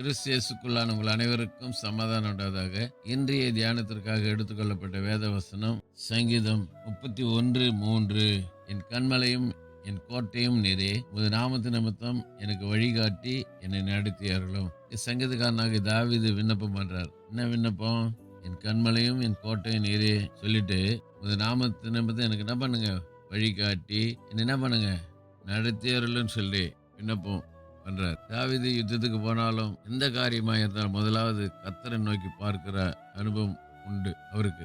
கிறிஸ்தியசுக்குள்ளான உங்கள் அனைவருக்கும் சமாதானம் உண்டாதாக இன்றைய தியானத்திற்காக எடுத்துக்கொள்ளப்பட்ட வேத வசனம் சங்கீதம் முப்பத்தி ஒன்று மூன்று. என் கண்மலையும் என் கோட்டையும் நிறே உமது நாமத்து நிமித்தம் எனக்கு வழிகாட்டி என்னை நடத்தியார்களும் சங்கீதக்காரனாக தாவீது விண்ணப்பம் பண்றார். என்ன விண்ணப்பம்? என் கண்மலையும் என் கோட்டையும் நீரே சொல்லிட்டு உமது நாமத்து நிமித்தம் எனக்கு என்ன பண்ணுங்க? வழிகாட்டி என்ன என்ன பண்ணுங்க? அருளுன்னு சொல்லி விண்ணப்பம். என்றார். தாவீது யுத்தத்துக்கு போனாலும் எந்த காரியமா இருந்தாலும் முதலாவது கத்தரை நோக்கி பார்க்கிற அனுபவம் உண்டு அவருக்கு.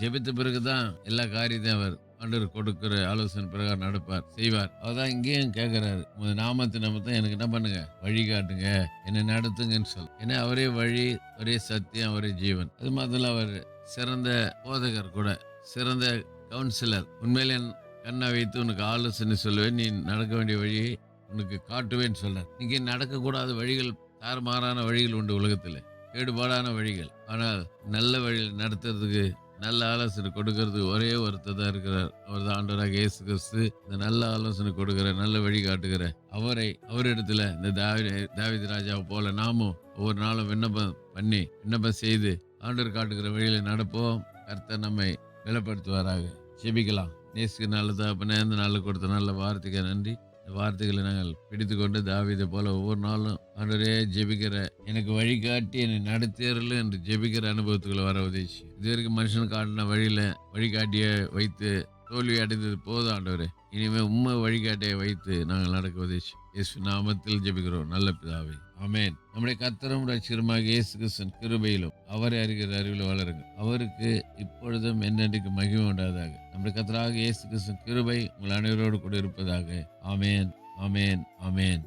ஜெபித்த பிறகுதான் எல்லா காரியத்தையும் அவர் ஆண்டவர் கொடுக்கிற ஆலோசனை பிரகாரம் நடப்பார் செய்வார். அவதான் இங்கேயும் கேட்கிறாரு உங்க நாமத்து நிமித்தம் எனக்கு என்ன பண்ணுங்க? வழி காட்டுங்க என்னை நடத்துங்கன்னு சொல்லு. ஏன்னா அவரே வழி ஒரே சத்தியம் அவரே ஜீவன். அது மாதிரி அவர் சிறந்த போதகர் கூட சிறந்த கவுன்சிலர் உண்மையிலே கண்ணை வைத்து உனக்கு ஆலோசனை சொல்லுவேன் நீ நடக்க வேண்டிய வழியை உனக்கு காட்டுவேன்னு சொல்றார் இங்கே நடக்கக்கூடாத வழிகள் தாறுமாறான வழிகள் உண்டு உலகத்தில். கேடுபாடான வழிகள். ஆனால் நல்ல வழியில் நடத்துறதுக்கு நல்ல ஆலோசனை கொடுக்கறதுக்கு ஒரே ஒருத்தர் தான் இருக்கிறார். அவர் தான் ஆண்டவராக இயேசு கிறிஸ்து. இந்த நல்ல ஆலோசனை கொடுக்கிற நல்ல வழி காட்டுகிற அவரை அவரிடத்துல இந்த தாவி தாவித ராஜாவை போல நாமும் ஒவ்வொரு நாளும் விண்ணப்பம் பண்ணி விண்ணப்பம் செய்து ஆண்டவர் காட்டுகிற வழியில நடப்போம். கர்த்தர் நம்மை பலப்படுத்துவாராக. செபிக்கலாம் நேசுக்கு நல்ல தகப்பனே இந்த நாளில் கொடுத்த நல்ல வார்த்தைக்கு நன்றி. வார்த்தைகளை நாங்கள் பிடித்துக்கொண்டு தாவிதை போல ஒவ்வொரு நாளும் ஆண்டவரே ஜெபிக்கிற எனக்கு வழிகாட்டி என்னை நடத்தியறல என்று ஜெபிக்கிற அனுபவத்துக்குள்ள வர உதவிச்சு. இது வரைக்கும் மனுஷன் காட்டின வழியில வழிகாட்டிய வைத்து தோல்வி அடைந்தது போதும் ஆண்டவரே. இனிமேல் உண்மை வழிகாட்டியை வைத்து நாங்கள் நடக்குவதை இயேசு நாமத்தில் ஜெபிக்கிறோம். நல்ல பிதாவே. ஆமேன். நம்முடைய கத்தரும் ரட்சகருமாக இயேசு கிருஷ்ணன் கிருபையிலும் அவரை அறிகிற அறிவில் வளருங்க அவருக்கு இப்பொழுதும் என்னென்றைக்கு மகிமை உண்டாதாக. நம்முடைய கத்தராக இயேசு கிருஷ்ணன் கிருபை உங்கள் அனைவரோடு கூட இருப்பதாக. ஆமேன். ஆமேன். ஆமேன்.